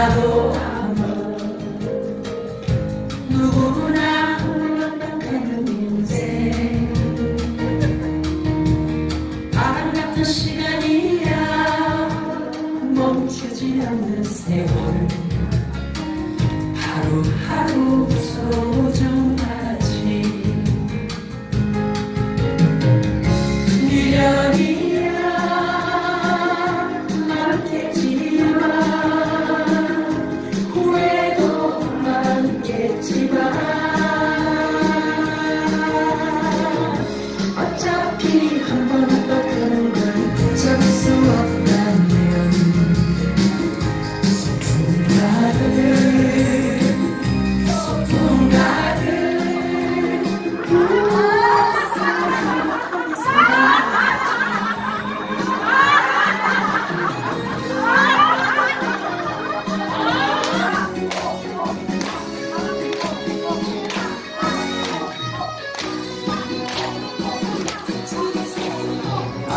나도 누구나 가는 인생 같은 시간이야 멈추지 않는 세월 하루하루 소중하지. 미련이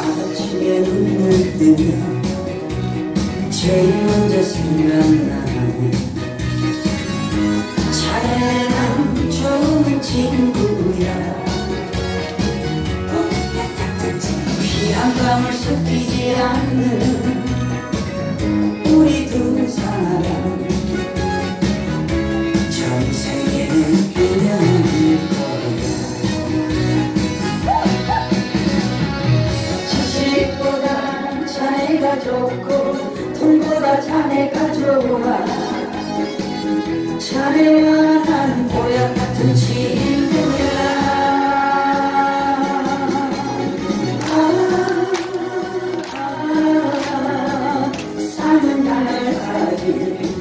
아침에 눈을 뜨면 제일 먼저 생각나는 자네는 좋은 친구야. 피한 밤을 섞이지 않는 자네가 좋고 돈보다 자네가 좋아. 자네와 난 보약 같은 친구야. 아, 아, 사는 날까지